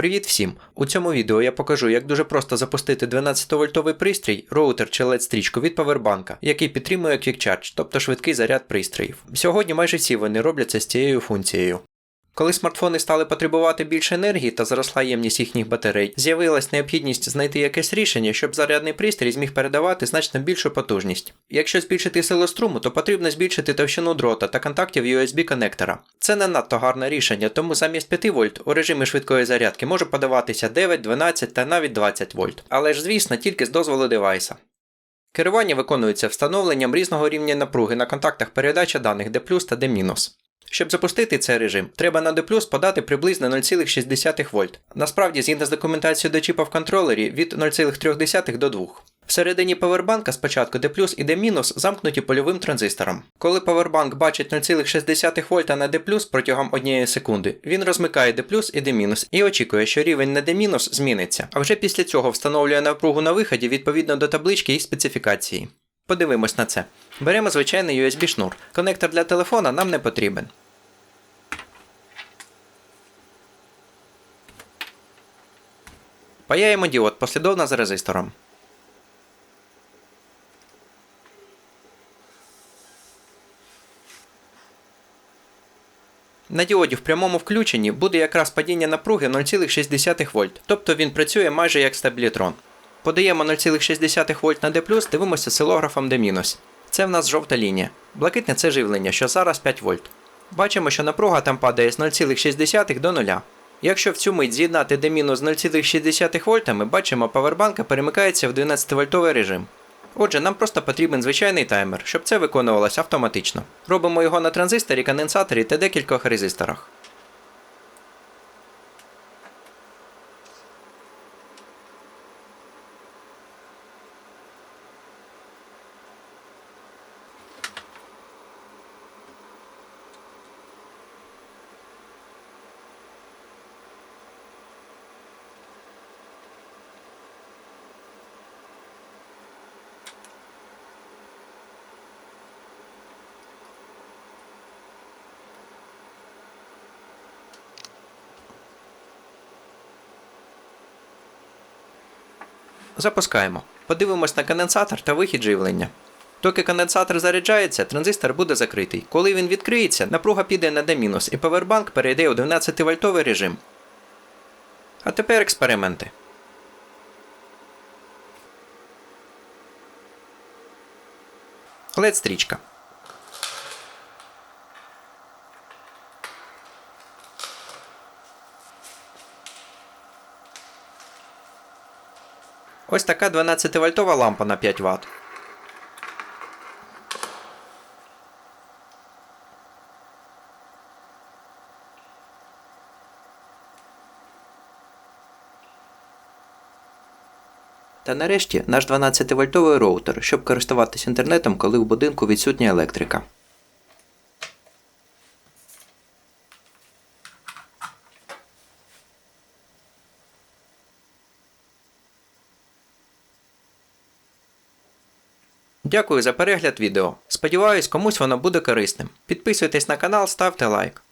Привіт всім! У цьому відео я покажу, як дуже просто запустити 12-вольтовий пристрій, роутер чи LED-стрічку від павербанка, який підтримує Quick тобто швидкий заряд пристроїв. Сьогодні майже всі вони робляться з цією функцією. Коли смартфони стали потребувати більше енергії та зросла ємність їхніх батарей, з'явилась необхідність знайти якесь рішення, щоб зарядний пристрій зміг передавати значно більшу потужність. Якщо збільшити силу струму, то потрібно збільшити товщину дрота та контактів USB коннектора. Це не надто гарне рішення, тому замість 5 вольт у режимі швидкої зарядки може подаватися 9, 12 та навіть 20 вольт. Але ж звісно тільки з дозволу девайса. Керування виконується встановленням різного рівня напруги на контактах передача даних D+, та D-. Щоб запустити цей режим, треба на D+, подати приблизно 0,6 вольт. Насправді, згідно з документацією до чіпа в контролері, від 0,3 до 2. Всередині павербанка спочатку D+, і D- замкнуті польовим транзистором. Коли павербанк бачить 0,6 вольта на D+, протягом однієї секунди, він розмикає D+, і D- і очікує, що рівень на D- зміниться. А вже після цього встановлює напругу на виході відповідно до таблички і специфікації. Подивимось на це. Беремо звичайний USB шнур. Конектор для телефона нам не потрібен. Паяємо діод послідовно з резистором. На діоді в прямому включенні буде якраз падіння напруги 0,6 вольт, тобто він працює майже як стабілітрон. Подаємо 0,6 вольт на D+, дивимося силографом D-. Це в нас жовта лінія. Блакитне це живлення, що зараз 5 вольт. Бачимо, що напруга там падає з 0,6 до 0. Якщо в цю мить з'єднати D- з 0,6 вольтами, бачимо, павербанка перемикається в 12-вольтовий режим. Отже, нам просто потрібен звичайний таймер, щоб це виконувалося автоматично. Робимо його на транзисторі, конденсаторі та декількох резисторах. Запускаємо. Подивимось на конденсатор та вихід живлення. Доки конденсатор заряджається, транзистор буде закритий. Коли він відкриється, напруга піде на D- і павербанк перейде у 12-вольтовий режим. А тепер експерименти. led стрічка. Ось така 12-вольтова лампа на 5 Вт. Та нарешті наш 12-вольтовий роутер, щоб користуватися інтернетом, коли в будинку відсутня електрика. Дякую за перегляд відео. Сподіваюсь, комусь воно буде корисним. Підписуйтесь на канал, ставте лайк.